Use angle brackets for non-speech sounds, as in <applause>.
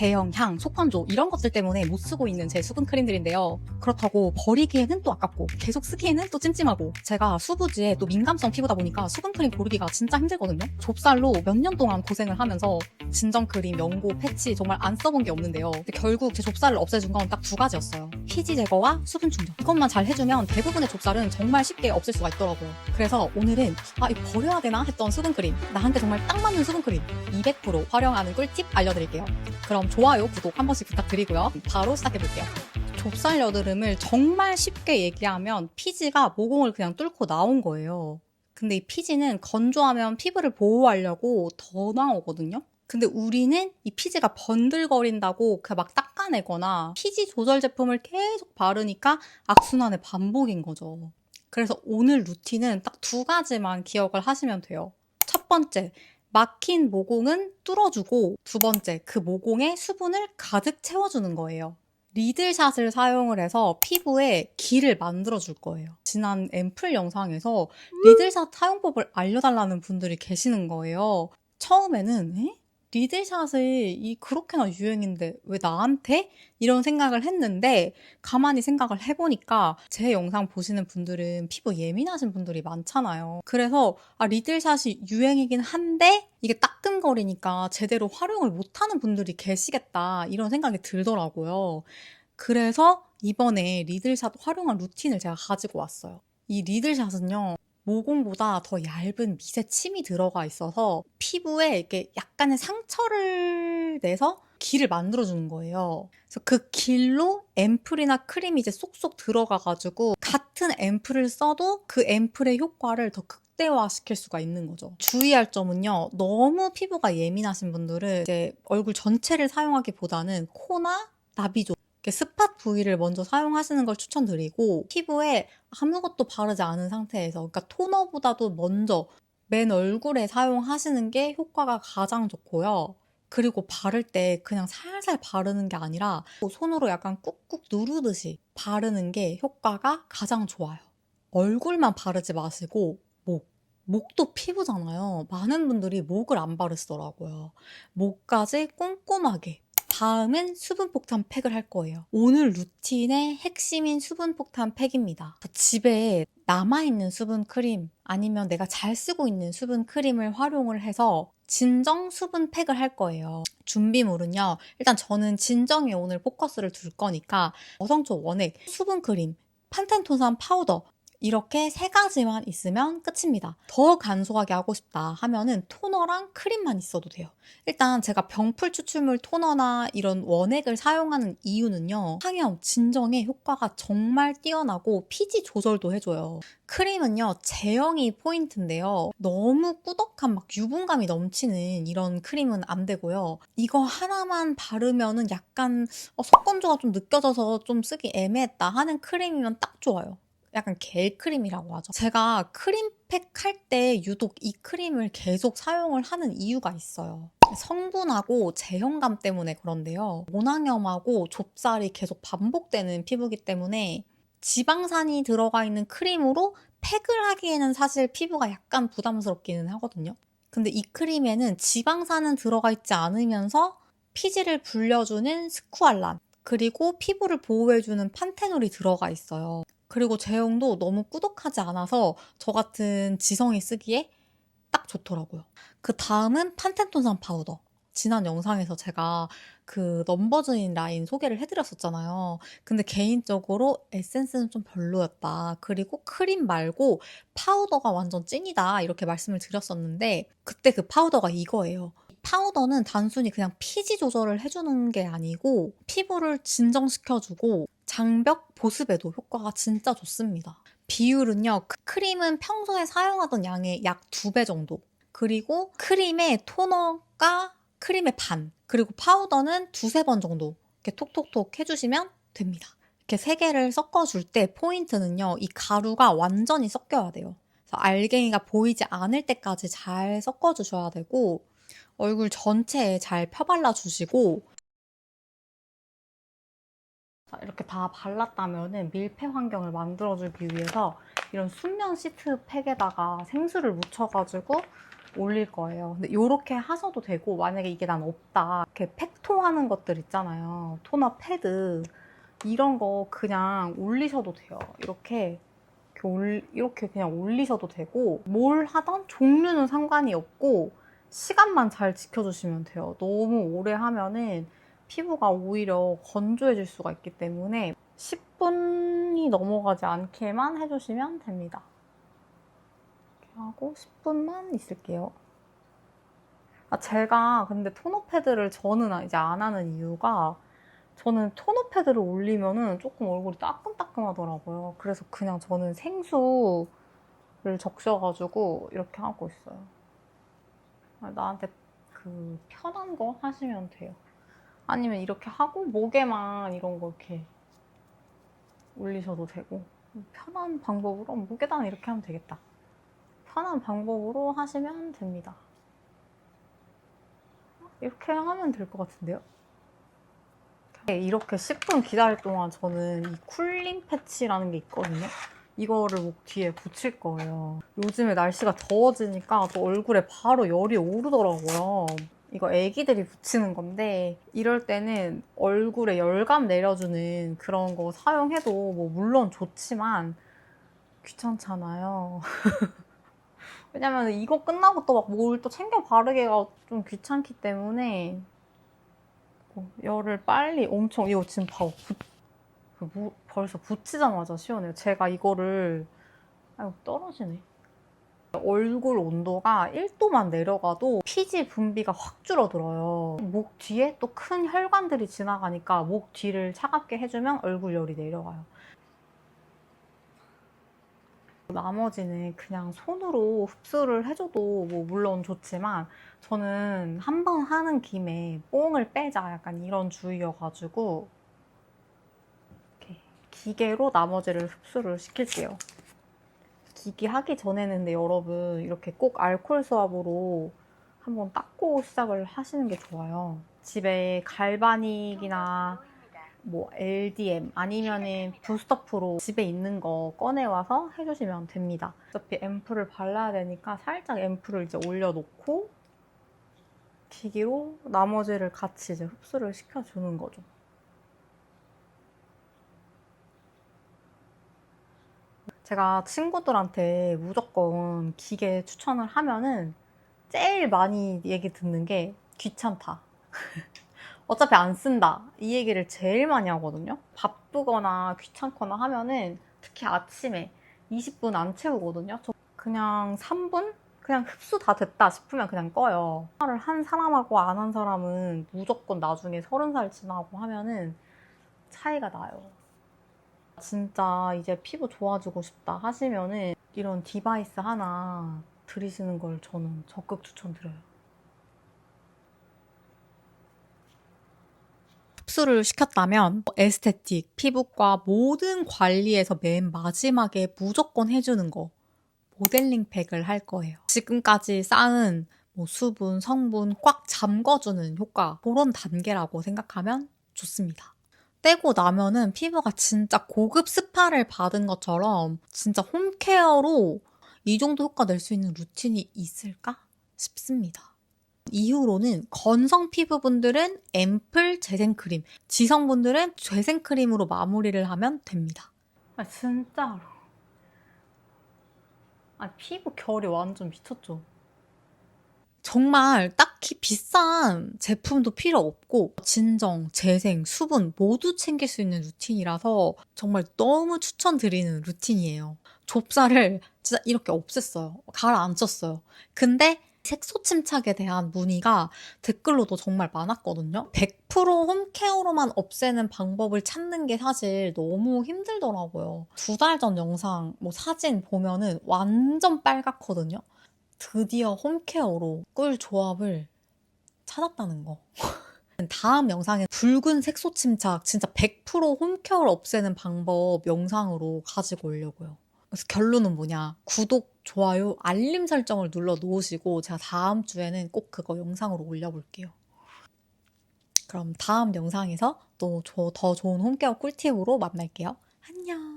제형, 향, 속건조 이런 것들 때문에 못 쓰고 있는 제 수분 크림들인데요. 그렇다고 버리기에는 또 아깝고 계속 쓰기에는 또 찜찜하고 제가 수부지에 또 민감성 피부다 보니까 수분 크림 고르기가 진짜 힘들거든요. 좁쌀로 몇 년 동안 고생을 하면서 진정 크림, 연고, 패치 정말 안 써본 게 없는데요. 결국 제 좁쌀을 없애준 건 딱 두 가지였어요. 피지 제거와 수분 충전. 이것만 잘 해주면 대부분의 좁쌀은 정말 쉽게 없앨 수가 있더라고요. 그래서 오늘은 아 이거 버려야 되나 했던 수분 크림 나한테 정말 딱 맞는 수분 크림 200% 활용하는 꿀팁 알려드릴게요. 그럼 좋아요, 구독 한 번씩 부탁드리고요. 바로 시작해볼게요. 좁쌀 여드름을 정말 쉽게 얘기하면 피지가 모공을 그냥 뚫고 나온 거예요. 근데 이 피지는 건조하면 피부를 보호하려고 더 나오거든요. 근데 우리는 이 피지가 번들거린다고 그냥 막 닦아내거나 피지 조절 제품을 계속 바르니까 악순환의 반복인 거죠. 그래서 오늘 루틴은 딱 두 가지만 기억을 하시면 돼요. 첫 번째, 막힌 모공은 뚫어주고 두 번째, 그 모공에 수분을 가득 채워주는 거예요. 리들샷을 사용을 해서 피부에 길을 만들어 줄 거예요. 지난 앰플 영상에서 리들샷 사용법을 알려달라는 분들이 계시는 거예요. 처음에는 에? 리들샷이 이 그렇게나 유행인데 왜 나한테? 이런 생각을 했는데 가만히 생각을 해보니까 제 영상 보시는 분들은 피부 예민하신 분들이 많잖아요. 그래서 아 리들샷이 유행이긴 한데 이게 따끔거리니까 제대로 활용을 못하는 분들이 계시겠다 이런 생각이 들더라고요. 그래서 이번에 리들샷 활용한 루틴을 제가 가지고 왔어요. 이 리들샷은요. 모공보다 더 얇은 미세 침이 들어가 있어서 피부에 이렇게 약간의 상처를 내서 길을 만들어주는 거예요. 그래서 그 길로 앰플이나 크림이 이제 쏙쏙 들어가가지고 같은 앰플을 써도 그 앰플의 효과를 더 극대화시킬 수가 있는 거죠. 주의할 점은요. 너무 피부가 예민하신 분들은 이제 얼굴 전체를 사용하기보다는 코나 나비 쪽 이렇게 스팟 부위를 먼저 사용하시는 걸 추천드리고 피부에 아무것도 바르지 않은 상태에서 그러니까 토너보다도 먼저 맨 얼굴에 사용하시는 게 효과가 가장 좋고요. 그리고 바를 때 그냥 살살 바르는 게 아니라 손으로 약간 꾹꾹 누르듯이 바르는 게 효과가 가장 좋아요. 얼굴만 바르지 마시고 목. 목도 피부잖아요. 많은 분들이 목을 안 바르시더라고요. 목까지 꼼꼼하게 다음은 수분 폭탄 팩을 할 거예요. 오늘 루틴의 핵심인 수분 폭탄 팩입니다. 집에 남아있는 수분 크림 아니면 내가 잘 쓰고 있는 수분 크림을 활용을 해서 진정 수분 팩을 할 거예요. 준비물은요. 일단 저는 진정에 오늘 포커스를 둘 거니까 어성초 원액, 수분 크림, 판텐토산 파우더 이렇게 세 가지만 있으면 끝입니다. 더 간소하게 하고 싶다 하면은 토너랑 크림만 있어도 돼요. 일단 제가 병풀 추출물 토너나 이런 원액을 사용하는 이유는요. 항염, 진정에 효과가 정말 뛰어나고 피지 조절도 해줘요. 크림은요, 제형이 포인트인데요. 너무 꾸덕한 막 유분감이 넘치는 이런 크림은 안 되고요. 이거 하나만 바르면은 약간 어, 속건조가 좀 느껴져서 좀 쓰기 애매했다 하는 크림이면 딱 좋아요. 약간 겔 크림이라고 하죠. 제가 크림팩 할 때 유독 이 크림을 계속 사용을 하는 이유가 있어요. 성분하고 제형감 때문에 그런데요. 모낭염하고 좁쌀이 계속 반복되는 피부기 때문에 지방산이 들어가 있는 크림으로 팩을 하기에는 사실 피부가 약간 부담스럽기는 하거든요. 근데 이 크림에는 지방산은 들어가 있지 않으면서 피지를 불려주는 스쿠알란 그리고 피부를 보호해주는 판테놀이 들어가 있어요. 그리고 제형도 너무 꾸덕하지 않아서 저 같은 지성이 쓰기에 딱 좋더라고요. 그 다음은 판텐톤산 파우더. 지난 영상에서 제가 그 넘버즈인 라인 소개를 해드렸었잖아요. 근데 개인적으로 에센스는 좀 별로였다. 그리고 크림 말고 파우더가 완전 찐이다. 이렇게 말씀을 드렸었는데 그때 그 파우더가 이거예요. 파우더는 단순히 그냥 피지 조절을 해주는 게 아니고 피부를 진정시켜주고 장벽 보습에도 효과가 진짜 좋습니다. 비율은요, 그 크림은 평소에 사용하던 양의 약 두 배 정도. 그리고 크림의 토너가 크림의 반. 그리고 파우더는 두세 번 정도 이렇게 톡톡톡 해주시면 됩니다. 이렇게 세 개를 섞어줄 때 포인트는요, 이 가루가 완전히 섞여야 돼요. 알갱이가 보이지 않을 때까지 잘 섞어주셔야 되고, 얼굴 전체에 잘 펴발라 주시고 자, 이렇게 다 발랐다면 밀폐 환경을 만들어주기 위해서 이런 순면 시트 팩에다가 생수를 묻혀가지고 올릴 거예요. 근데 이렇게 하셔도 되고 만약에 이게 난 없다. 이렇게 팩토하는 것들 있잖아요. 토너 패드 이런 거 그냥 올리셔도 돼요. 이렇게 이렇게 그냥 올리셔도 되고 뭘 하던 종류는 상관이 없고 시간만 잘 지켜주시면 돼요. 너무 오래 하면은 피부가 오히려 건조해질 수가 있기 때문에 10분이 넘어가지 않게만 해주시면 됩니다. 이렇게 하고 10분만 있을게요. 아, 제가 근데 토너 패드를 저는 이제 안 하는 이유가 저는 토너 패드를 올리면은 조금 얼굴이 따끔따끔하더라고요. 그래서 그냥 저는 생수를 적셔가지고 이렇게 하고 있어요. 아, 나한테 그 편한 거 하시면 돼요. 아니면 이렇게 하고 목에만 이런 거 이렇게 올리셔도 되고 편한 방법으로 목에다가 이렇게 하면 되겠다. 편한 방법으로 하시면 됩니다. 이렇게 하면 될 것 같은데요? 이렇게 10분 기다릴 동안 저는 이 쿨링 패치라는 게 있거든요. 이거를 목 뒤에 붙일 거예요. 요즘에 날씨가 더워지니까 또 얼굴에 바로 열이 오르더라고요. 이거 애기들이 붙이는 건데 이럴 때는 얼굴에 열감 내려주는 그런 거 사용해도 뭐 물론 좋지만 귀찮잖아요. <laughs> 왜냐면 이거 끝나고 또 막 뭘 또 챙겨 바르기가 좀 귀찮기 때문에 어, 열을 빨리 엄청 이거 지금 부, 그 무- 벌써 붙이자마자 시원해요. 제가 이거를 아이고 떨어지네. 얼굴 온도가 1도만 내려가도 피지 분비가 확 줄어들어요. 목 뒤에 또 큰 혈관들이 지나가니까 목 뒤를 차갑게 해주면 얼굴 열이 내려가요. 나머지는 그냥 손으로 흡수를 해줘도 뭐 물론 좋지만 저는 한 번 하는 김에 뽕을 빼자 약간 이런 주의여가지고 기계로 나머지를 흡수를 시킬게요. 기기 하기 전에는 근데 여러분 이렇게 꼭 알콜 수압으로 한번 닦고 시작을 하시는 게 좋아요. 집에 갈바닉이나 뭐 LDM 아니면은 부스터 프로 집에 있는 거 꺼내와서 해주시면 됩니다. 어차피 앰플을 발라야 되니까 살짝 앰플을 이제 올려놓고 기기로 나머지를 같이 이제 흡수를 시켜주는 거죠. 제가 친구들한테 무조건 기계 추천을 하면은 제일 많이 얘기 듣는 게 귀찮다. <laughs> 어차피 안 쓴다. 이 얘기를 제일 많이 하거든요. 바쁘거나 귀찮거나 하면은 특히 아침에 20분 안 채우거든요. 저 그냥 3분? 그냥 흡수 다 됐다 싶으면 그냥 꺼요. 말을 한 사람하고 안 한 사람은 무조건 나중에 30살 지나고 하면은 차이가 나요. 진짜 이제 피부 좋아지고 싶다 하시면은 이런 디바이스 하나 들이시는 걸 저는 적극 추천드려요. 흡수를 시켰다면 에스테틱, 피부과 모든 관리에서 맨 마지막에 무조건 해주는 거 모델링 팩을 할 거예요. 지금까지 쌓은 뭐 수분, 성분 꽉 잠궈주는 효과 그런 단계라고 생각하면 좋습니다. 떼고 나면은 피부가 진짜 고급 스파를 받은 것처럼 진짜 홈케어로 이 정도 효과 낼 수 있는 루틴이 있을까 싶습니다. 이후로는 건성 피부분들은 앰플 재생크림, 지성분들은 재생크림으로 마무리를 하면 됩니다. 아 진짜로. 아 피부 결이 완전 미쳤죠. 정말 딱히 비싼 제품도 필요 없고 진정, 재생, 수분 모두 챙길 수 있는 루틴이라서 정말 너무 추천드리는 루틴이에요. 좁쌀을 진짜 이렇게 없앴어요. 가라앉혔어요. 근데 색소 침착에 대한 문의가 댓글로도 정말 많았거든요. 100% 홈케어로만 없애는 방법을 찾는 게 사실 너무 힘들더라고요. 두 달 전 영상, 뭐 사진 보면은 완전 빨갛거든요. 드디어 홈케어로 꿀 조합을 찾았다는 거. <laughs> 다음 영상에 붉은 색소 침착 진짜 100% 홈케어를 없애는 방법 영상으로 가지고 오려고요. 그래서 결론은 뭐냐. 구독, 좋아요, 알림 설정을 눌러 놓으시고 제가 다음 주에는 꼭 그거 영상으로 올려볼게요. 그럼 다음 영상에서 또 더 좋은 홈케어 꿀팁으로 만날게요. 안녕!